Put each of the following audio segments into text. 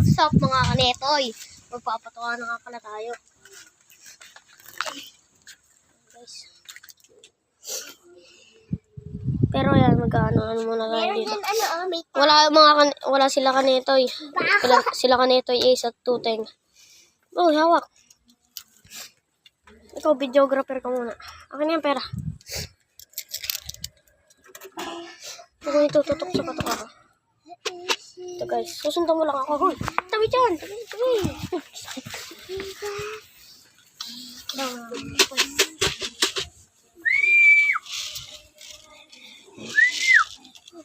what's up mga kanetoy? Magpapatawa na nga pala tayo. Guys. Pero yan, mag-ano, ano muna tayo dito. ano, oh, may Wala mga kan wala sila kanetoy. Wala sila kanetoy Ace at Tuteng. Oh, hawak. Ikaw, videographer ka muna. Akin yan, pera. Ako ito, tutok sa patok ako. Ito guys, susundan mo lang ako. Hoy, tabi dyan. Tabi, tabi.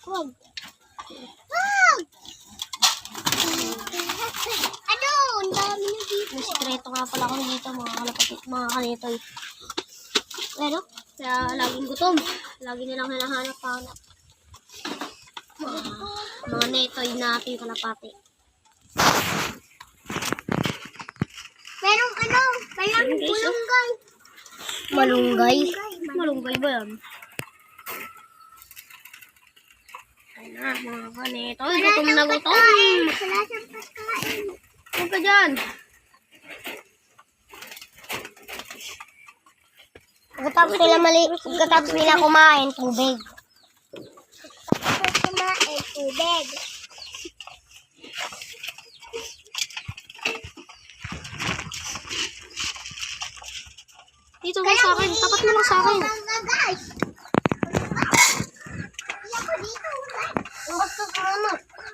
Wag. Ano? Ang dami na dito. May sikreto nga pala ako dito, mga kalapatid, mga kanitoy. Ano? Kaya laging gutom. Lagi nilang hinahanap-hanap. Mga, mga netoy natin kalapati. Merong ano? Merong Ano, oh? bulunggay. Malunggay. Malunggay ba yan? Ayun na, mga kanitoy. Gutom na gutom. Wala siyang pagkain. Huwag ka dyan. Pagkatapos nila mali, pagkatapos nila kumain, tubig. Tubig. Dito guys sa akin. Tapat mo lang sa akin. guys.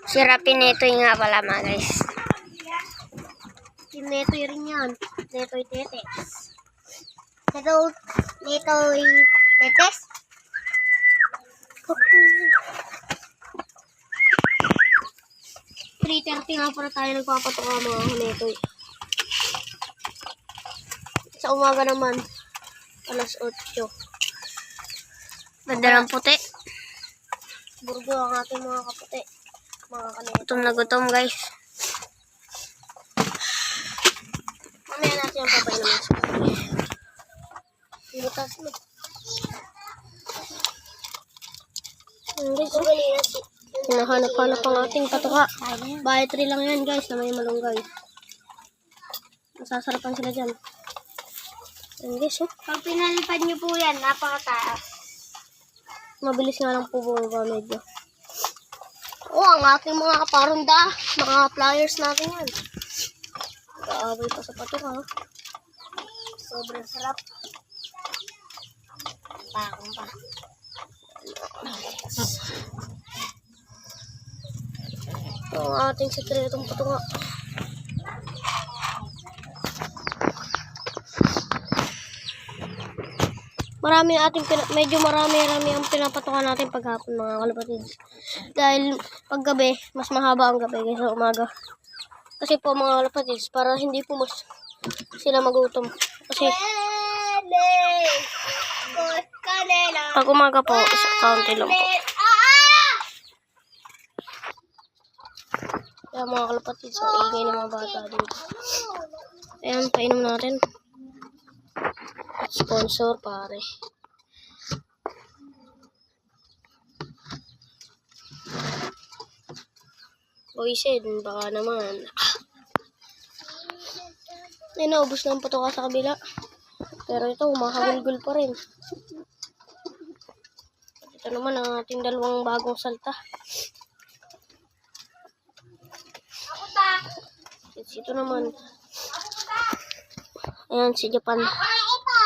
Si Rapi Netoy nga pala mga guys. Si Netoy rin yan. Netoy Tetex. Ito, dito, tetes. 3.30 nga para tayo nagpapatuka mga Netoy. Sa umaga naman, alas 8. Ganda ng puti. Burgo ang ating mga kaputi. Mga kanito. Gutom na gutom guys. Mamaya natin yung papay naman sa Butas mo. Ang guys, oh. Hinahanap-hanap ang ating patuka. Bahay tree lang yan guys na may malunggay. Masasarapan sila dyan. Ang guys, oh. Pag pinalipad niyo po yan, napakataas. Mabilis nga lang po bumaba medyo. Oh, ang ating mga kaparunda, mga flyers natin yan. Kaabay pa sa patuka. Sobrang sarap. Bakong pa. Ito ang ating sekretong patuka. Marami ating medyo marami-rami ang pinapatukan natin paghapon mga kalapatids. Dahil paggabi, mas mahaba ang gabi kaysa umaga. Kasi po mga kalapatids, para hindi po mas sila magutom. Kasi pag umaga po, kaunti lang po. Kaya mga kalapatids, ang ingay ng mga bata dito. Ayan, painom natin. Sponsor, pare. Boysen, baka naman. Ay, naubos na ang patuka sa kabila. Pero ito, humahagulgul pa rin. Ito naman ang ating dalawang bagong salta. Ito naman. Ayan, si Japan. Ah, ito!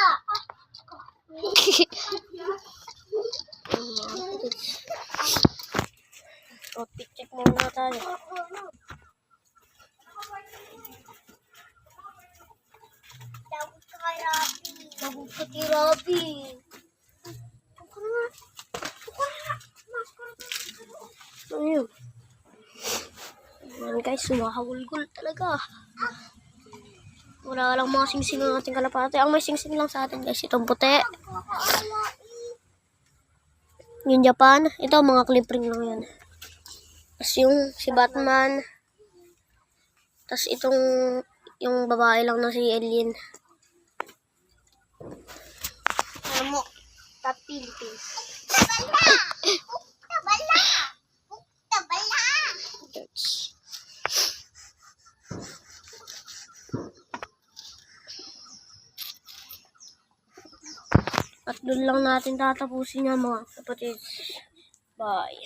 Outfit check muna tayo. Tawag ka kay Rapi. Tawag ka kay Rapi. Ano yun? Ayan guys, sumahagulgul talaga. Wala lang mga singsing ang ating kalapate. Ang may singsing lang sa atin guys, itong puti. Yung Japan, ito mga clip ring lang yan. Tapos yung si Batman. Tapos itong yung babae lang na si Alien. Alam mo, top Philippines. At doon lang natin tatapusin yan mga kapatid. Bye.